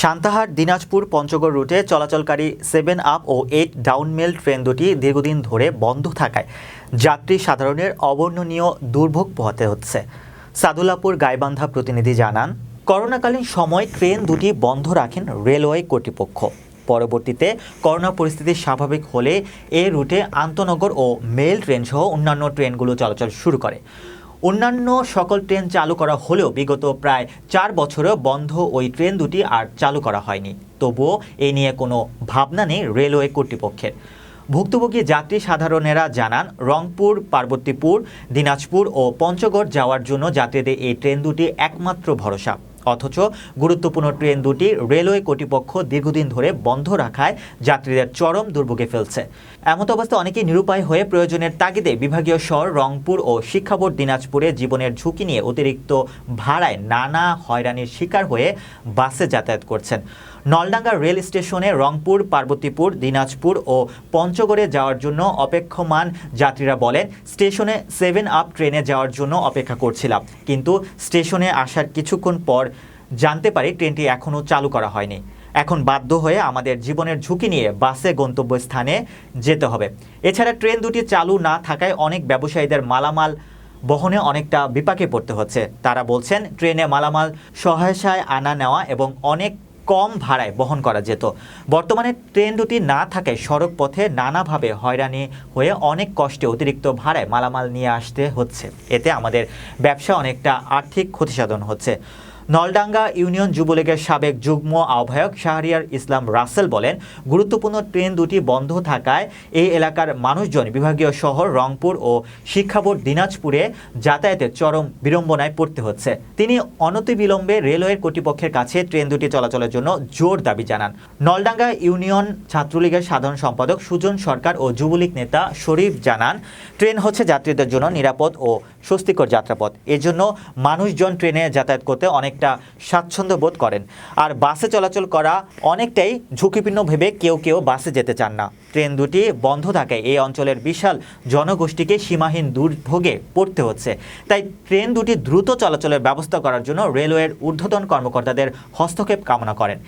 সান্তাহার, দিনাজপুর, পঞ্চগড় রুটে চলাচলকারী seven up ও এইট ডাউন মেল ট্রেন দুটি দীর্ঘদিন ধরে বন্ধ থাকায় যাত্রী সাধারণের অবর্ণনীয় দুর্ভোগ পোহাতে হচ্ছে। সাদুল্লাপুর গাইবান্ধা প্রতিনিধি জানান, করোনাকালীন সময় ট্রেন দুটি বন্ধ রাখেন রেলওয়ে কর্তৃপক্ষ। পরবর্তীতে করোনা পরিস্থিতি স্বাভাবিক হলে এ রুটে আন্তনগর ও মেল ট্রেন সহ অন্যান্য ট্রেনগুলো চলাচল শুরু করে। অন্যান্য সকল ট্রেন চালু করা হলেও বিগত প্রায় চার বছরে বন্ধ ওই ট্রেন দুটি আর চালু করা হয়নি। তবুও এ নিয়ে কোনো ভাবনা নেই রেলওয়ে কর্তৃপক্ষের। ভুক্তভোগী যাত্রী সাধারণেরা জানান, রংপুর, পার্বতীপুর, দিনাজপুর ও পঞ্চগড় যাওয়ার জন্য যাত্রীদের এই ট্রেন দুটি একমাত্র ভরসা। অথচ গুরুত্বপূর্ণ ট্রেন দুটি রেলওয়ে কর্তৃপক্ষ দীর্ঘদিন ধরে বন্ধ রাখায় যাত্রীদের চরম দুর্ভোগে ফেলছে। এমত অবস্থা অনেকেই নিরুপায় হয়ে প্রয়োজনের তাগিদে বিভাগীয় শহর রংপুর ও শিক্ষা বোর্ড দিনাজপুরে জীবনের ঝুঁকি নিয়ে অতিরিক্ত ভাড়ায় নানা হয়রানির শিকার হয়ে বাসে যাতায়াত করছেন। নলডাঙ্গা রেল স্টেশনে রংপুর, পার্বতীপুর, দিনাজপুর ও পঞ্চগড়ে যাওয়ার জন্য অপেক্ষমান যাত্রীরা বলেন, স্টেশনে সেভেন আপ ট্রেনে যাওয়ার জন্য অপেক্ষা করছিলাম। কিন্তু স্টেশনে আসার কিছুক্ষণ পর জানতে পারি ট্রেনটি এখনও চালু করা হয়নি। এখন বাধ্য হয়ে আমাদের জীবনের ঝুঁকি নিয়ে বাসে গন্তব্যস্থানে যেতে হবে। এছাড়া ট্রেন দুটি চালু না থাকায় অনেক ব্যবসায়ীদের মালামাল বহনে অনেকটা বিপাকে পড়তে হচ্ছে। তারা বলছেন, ট্রেনে মালামাল সহায়সায় আনা নেওয়া এবং অনেক কম ভাড়ায় বহন করা যেত। বর্তমানে ট্রেন দুটি না থাকায় সড়ক পথে নানাভাবে হয়রানি হয়ে অনেক কষ্টে অতিরিক্ত ভাড়ায় মালামাল নিয়ে আসতে হচ্ছে। এতে আমাদের ব্যবসা অনেকটা আর্থিক ক্ষতিসাধন হচ্ছে। নলডাঙ্গা ইউনিয়ন যুবলীগের সাবেক যুগ্ম আহ্বায়ক শাহরিয়ার ইসলাম রাসেল বলেন, গুরুত্বপূর্ণ ট্রেন দুটি বন্ধ থাকায় এই এলাকার মানুষজন বিভাগীয় শহর রংপুর ও শিক্ষা বোর্ড দিনাজপুরে যাতায়াতের চরম বিড়ম্বনায় পড়তে হচ্ছে। তিনি অনতিবিলম্বে রেলওয়ের কর্তৃপক্ষের কাছে ট্রেন দুটি চলাচলের জন্য জোর দাবি জানান। নলডাঙ্গা ইউনিয়ন ছাত্রলীগের সাধারণ সম্পাদক সুজন সরকার ও যুবলীগ নেতা শরীফ জানান, ট্রেন হচ্ছে যাত্রীদের জন্য নিরাপদ ও স্বস্তিকর যাত্রাপথ। এজন্য মানুষজন ট্রেনে যাতায়াত করতে অনেকটা স্বাচ্ছন্দ্য বোধ করেন। আর বাসে চলাচল করা অনেকটাই ঝুঁকিপূর্ণ ভেবে কেউ কেউ বাসে যেতে চান না। ট্রেন দুটি বন্ধ থাকায় এই অঞ্চলের বিশাল জনগোষ্ঠীকে সীমাহীন দুর্ভোগে পড়তে হচ্ছে। তাই ট্রেন দুটি দ্রুত চলাচলের ব্যবস্থা করার জন্য রেলওয়ের ঊর্ধ্বতন কর্মকর্তাদের হস্তক্ষেপ কামনা করেন।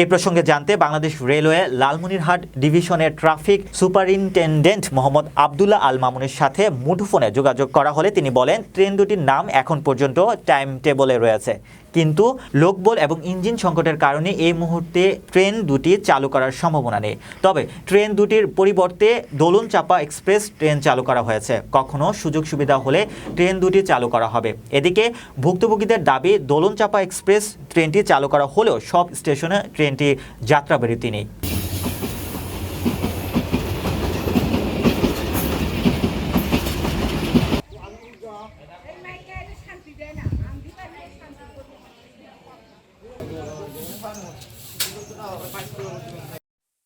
এই প্রসঙ্গে জানতে বাংলাদেশ রেলওয়ে লালমনিরহাট ডিভিশনের ট্রাফিক সুপারিনটেন্ডেন্ট মোহাম্মদ আবদুল্লাহ আল মামুনের সাথে মুঠোফোনে যোগাযোগ করা হলে তিনি বলেন, ট্রেন দুটির নাম এখন পর্যন্ত টাইম টেবলে রয়েছে। কিন্তু লোকবল এবং ইঞ্জিন সংকটের কারণে এই মুহূর্তে ট্রেন দুটি চালু করার সম্ভাবনা নেই। তবে ট্রেন দুটির পরিবর্তে দোলন চাপা এক্সপ্রেস ট্রেন চালু করা হয়েছে। কখনো সুযোগ সুবিধা হলে ট্রেন দুটি চালু করা হবে। এদিকে ভুক্তভোগীদের দাবি দোলন চাপা এক্সপ্রেস ট্রেনটি চালু করা হলেও সব স্টেশনে ট্রেনটি যাত্রা বিরতি নেই।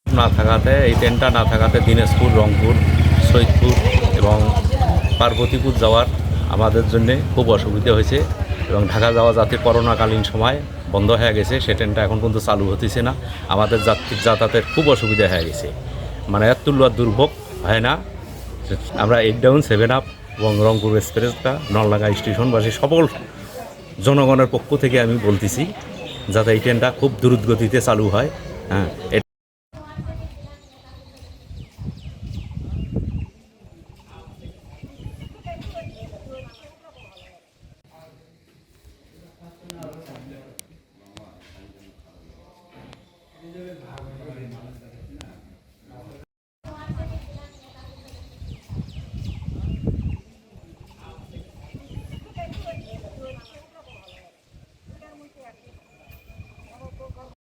না থাকাতে, এই ট্রেনটা না থাকাতে দিনাজপুর, রংপুর, সৈয়দপুর এবং পার্বতীপুর যাওয়ার আমাদের জন্য খুব অসুবিধা হয়েছে এবং ঢাকা যাওয়া যাতে করোনাকালীন সময় বন্ধ হয়ে গেছে, সে ট্রেনটা এখন পর্যন্ত চালু হতেছে না। আমাদের যাত্রীর যাতায়াতের খুব অসুবিধা হয়ে গেছে। মানে এত তুলবার দুর্ভোগ হয় না। আমরা এইট ডাউন সেভেন আপ এবং রংপুর এক্সপ্রেসটা নলডাঙ্গা স্টেশনবাসী, সকল জনগণের পক্ষ থেকে আমি বলতেছি যাতে এই ট্রেনটা খুব দ্রুত গতিতে চালু হয়। হ্যাঁ